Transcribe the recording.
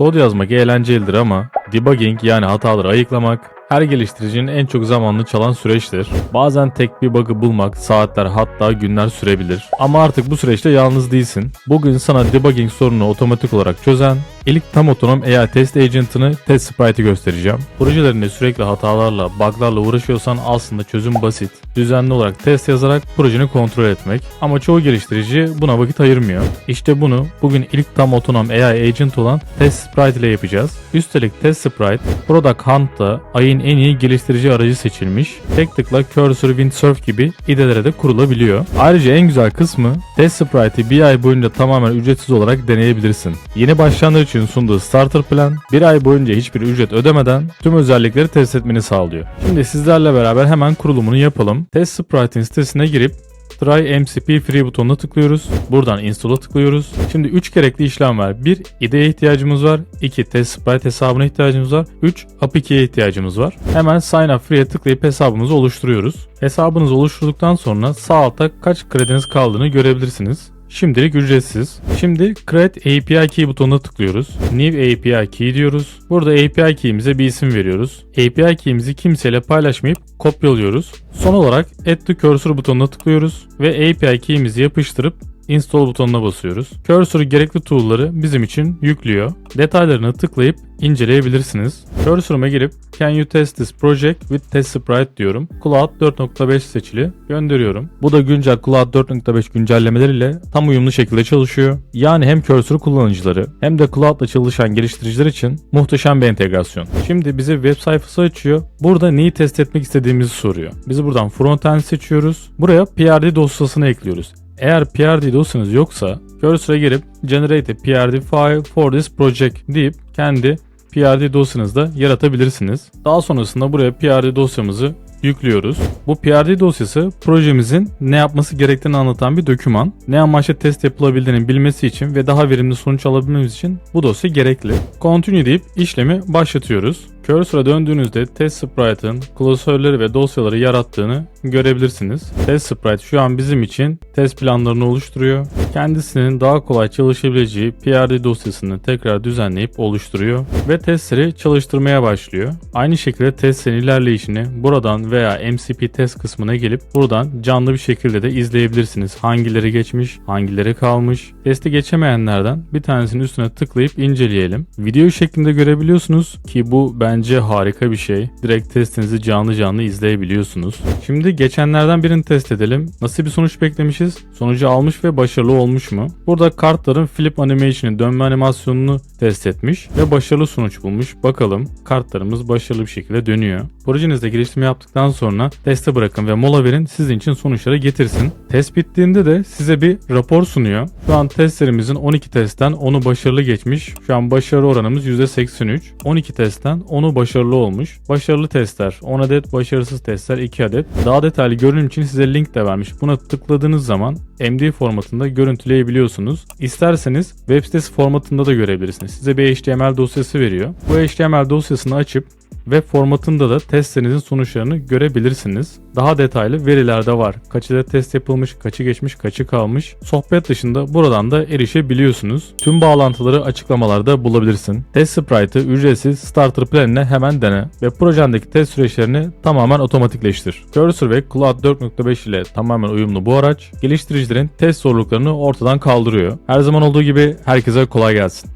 Kod yazmak eğlencelidir ama debugging yani hataları ayıklamak her geliştiricinin en çok zamanını çalan süreçtir. Bazen tek bir bug'ı bulmak saatler hatta günler sürebilir. Ama artık bu süreçte yalnız değilsin. Bugün sana debugging sorununu otomatik olarak çözen ilk tam otonom AI test agent'ını Test Sprite'i göstereceğim. Projelerinde sürekli hatalarla, bug'larla uğraşıyorsan aslında çözüm basit. Düzenli olarak test yazarak projeni kontrol etmek. Ama çoğu geliştirici buna vakit ayırmıyor. İşte bunu bugün ilk tam otonom AI agent olan Test Sprite ile yapacağız. Üstelik Test Sprite, Product Hunt'ta ayın en iyi geliştirici aracı seçilmiş. Tek tıkla Cursor, Windsurf gibi IDE'lere de kurulabiliyor. Ayrıca en güzel kısmı Test Sprite'i bir ay boyunca tamamen ücretsiz olarak deneyebilirsin. Yeni başlayanlar için sunduğu Starter Plan bir ay boyunca hiçbir ücret ödemeden tüm özellikleri test etmeni sağlıyor. Şimdi sizlerle beraber hemen kurulumunu yapalım. Test Sprite'in sitesine girip Try MCP Free butonuna tıklıyoruz. Buradan Install'a tıklıyoruz. Şimdi 3 gerekli işlem var. 1. IDE'ye ihtiyacımız var. 2. Test Sprite hesabına ihtiyacımız var. 3. API ihtiyacımız var. Hemen Sign Up Free'ye tıklayıp hesabımızı oluşturuyoruz. Hesabınızı oluşturduktan sonra sağ altta kaç krediniz kaldığını görebilirsiniz. Şimdilik ücretsiz. Şimdi Create API Key butonuna tıklıyoruz. New API Key diyoruz. Burada API Key'imize bir isim veriyoruz. API Key'imizi kimseyle paylaşmayıp kopyalıyoruz. Son olarak Add to Cursor butonuna tıklıyoruz ve API Key'imizi yapıştırıp Install butonuna basıyoruz. Cursor gerekli tool'ları bizim için yüklüyor. Detaylarını tıklayıp inceleyebilirsiniz. Cursor'ıma girip Can you test this project with test sprite diyorum. Cloud 4.5 seçili gönderiyorum. Bu da güncel Cloud 4.5 güncellemeleriyle tam uyumlu şekilde çalışıyor. Yani hem Cursor kullanıcıları hem de Cloud'la çalışan geliştiriciler için muhteşem bir entegrasyon. Şimdi bize web sayfası açıyor. Burada neyi test etmek istediğimizi soruyor. Biz buradan frontend seçiyoruz. Buraya PRD dosyasını ekliyoruz. Eğer PRD dosyanız yoksa Cursor'a girip Generate a PRD file for this project deyip kendi PRD dosyanızda yaratabilirsiniz. Daha sonrasında buraya PRD dosyamızı yüklüyoruz. Bu PRD dosyası projemizin ne yapması gerektiğini anlatan bir doküman. Ne amaçla test yapılabildiğini bilmesi için ve daha verimli sonuç alabilmemiz için bu dosya gerekli. Continue deyip işlemi başlatıyoruz. Cursor'a döndüğünüzde Test Sprite'ın klasörleri ve dosyaları yarattığını görebilirsiniz. Test Sprite şu an bizim için test planlarını oluşturuyor. Kendisinin daha kolay çalışabileceği PRD dosyasını tekrar düzenleyip oluşturuyor ve testleri çalıştırmaya başlıyor. Aynı şekilde testlerin ilerleyişini buradan veya MCP test kısmına gelip buradan canlı bir şekilde de izleyebilirsiniz. Hangileri geçmiş, hangileri kalmış. Testi geçemeyenlerden bir tanesinin üstüne tıklayıp inceleyelim. Video şeklinde görebiliyorsunuz ki bu bence harika bir şey. Direkt testinizi canlı canlı izleyebiliyorsunuz. Şimdi geçenlerden birini test edelim. Nasıl bir sonuç beklemişiz? Sonucu almış ve başarılı olmuş mu? Burada kartların flip animation'ı dönme animasyonunu test etmiş ve başarılı sonuç bulmuş. Bakalım kartlarımız başarılı bir şekilde dönüyor. Projenizde geliştirme yaptıktan sonra teste bırakın ve mola verin sizin için sonuçları getirsin. Test bittiğinde de size bir rapor sunuyor. Şu an testlerimizin 12 testten 10'u başarılı geçmiş. Şu an başarı oranımız %83. 12 testten 10'u başarılı olmuş. Başarılı testler 10 adet, başarısız testler 2 adet. Daha detaylı görünüm için size link de vermiş. Buna tıkladığınız zaman MD formatında görüntüleyebiliyorsunuz. İsterseniz web sitesi formatında da görebilirsiniz. Size bir HTML dosyası veriyor. Bu HTML dosyasını açıp web formatında da testlerinizin sonuçlarını görebilirsiniz. Daha detaylı veriler de var. Kaçı da test yapılmış, kaçı geçmiş, kaçı kalmış. Sohbet dışında buradan da erişebiliyorsunuz. Tüm bağlantıları açıklamalarda bulabilirsin. Test Sprite'ı ücretsiz starter planine hemen dene ve projendeki test süreçlerini tamamen otomatikleştir. Cursor ve Cloud 4.5 ile tamamen uyumlu bu araç, geliştiricilerin test zorluklarını ortadan kaldırıyor. Her zaman olduğu gibi herkese kolay gelsin.